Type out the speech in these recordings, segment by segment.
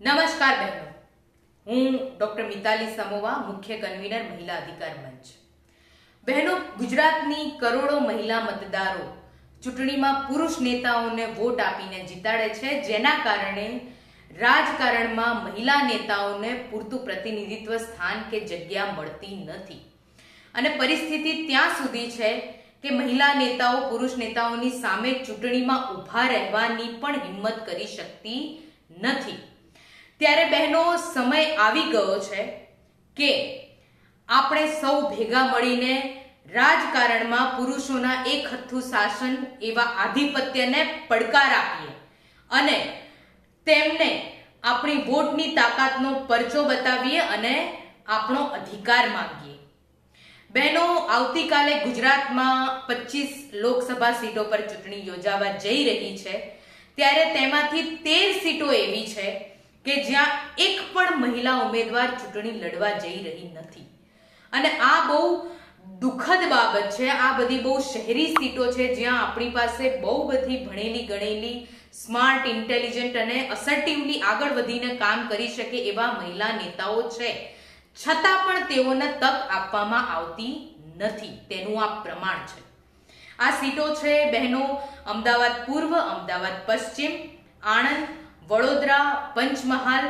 નમસ્કાર બહેનો. હું ડોક્ટર મિતાલી સમોવા, મુખ્ય કન્વીનર મહિલા અધિકાર મંચ. બહેનો, ગુજરાતની કરોડો મહિલા મતદારો ચૂંટણીમાં પુરુષ નેતાઓને વોટ આપીને જીતાડે છે, જેના કારણે રાજકારણમાં મહિલા નેતાઓને પૂરતું પ્રતિનિધિત્વ સ્થાન કે જગ્યા મળતી નથી. અને પરિસ્થિતિ ત્યાં સુધી છે કે મહિલા નેતાઓ પુરુષ નેતાઓની સામે ચૂંટણીમાં ઊભા રહેવાની પણ હિંમત કરી શકતી નથી. ત્યારે બહેનો, સમય આવી ગયો છે કે આપણે સૌ ભેગા મળીને રાજકારણમાં પુરુષોના એક હથ્થું શાસન એવા આધિપત્યને પડકાર આપીએ અને તેમને આપણી વોટની તાકાતનો પરચો બતાવીએ અને આપણો અધિકાર માંગીએ. બહેનો, આવતીકાલે ગુજરાતમાં પચીસ લોકસભા સીટો પર ચૂંટણી યોજાવા જઈ રહી છે, ત્યારે તેમાંથી તેર સીટો એવી છે કે જ્યાં એક પણ મહિલા ઉમેદવાર ચૂંટણી લડવા જઈ રહી નથી. અને આ બહુ દુઃખદ બાબત છે. આ બધી બહુ શહેરી સીટો છે, જ્યાં આપણી પાસે બહુ બધી ભણેલી, ગણેલી, સ્માર્ટ, ઇન્ટેલિજન્ટ અને અસર્ટિવલી આગળ વધીને કામ કરી શકે એવા મહિલા નેતાઓ છે. છતાં પણ તેઓને તક આપવામાં આવતી નથી. તેનું આ પ્રમાણ છે. આ સીટો છે બહેનો અમદાવાદ પૂર્વ, અમદાવાદ પશ્ચિમ, આણંદ વડોદરા, પંચમહાલ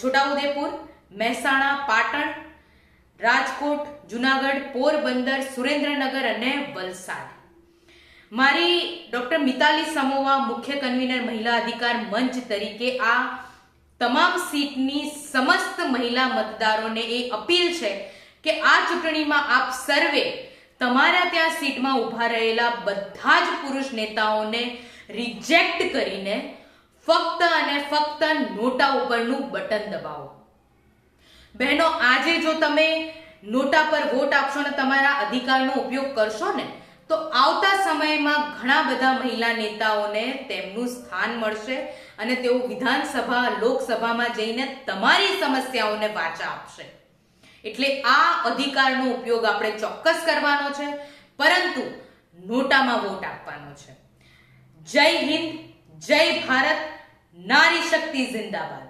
છોટાઉદેપુર, મહેસાણા, પાટણ, રાજકોટ, જુનાગઢ, પોરબંદર, સુરેન્દ્રનગર અને વલસાડ. મારી ડોક્ટર મિતાલી સમોવા મુખ્ય કન્વીનર મહિલા અધિકાર મંચ તરીકે આ તમામ સીટની સમસ્ત મહિલા મતદારોને એ અપીલ છે કે આ ચૂંટણીમાં આપ સર્વે તમારા ત્યાં સીટમાં ઊભા રહેલા બધા જ પુરુષ નેતાઓને રિજેક્ટ કરીને ફક્ત અને ફક્ત નોટા ઉપરનું બટન દબાવો. બહેનો, આજે જો તમે નોટા પર વોટ આપશો ને તમારા અધિકારનો ઉપયોગ કરશો ને, તો આવતા સમયમાં ઘણા બધા મહિલા નેતાઓને તેમનું સ્થાન મળશે અને તેઓ વિધાનસભા, લોકસભામાં જઈને તમારી સમસ્યાઓને વાચા આપશે. એટલે આ અધિકારનો ઉપયોગ આપણે ચોક્કસ કરવાનો છે, પરંતુ નોટામાં વોટ આપવાનો છે. જય હિન્દ, જય ભારત નારી શક્તિ જિંદાબાદ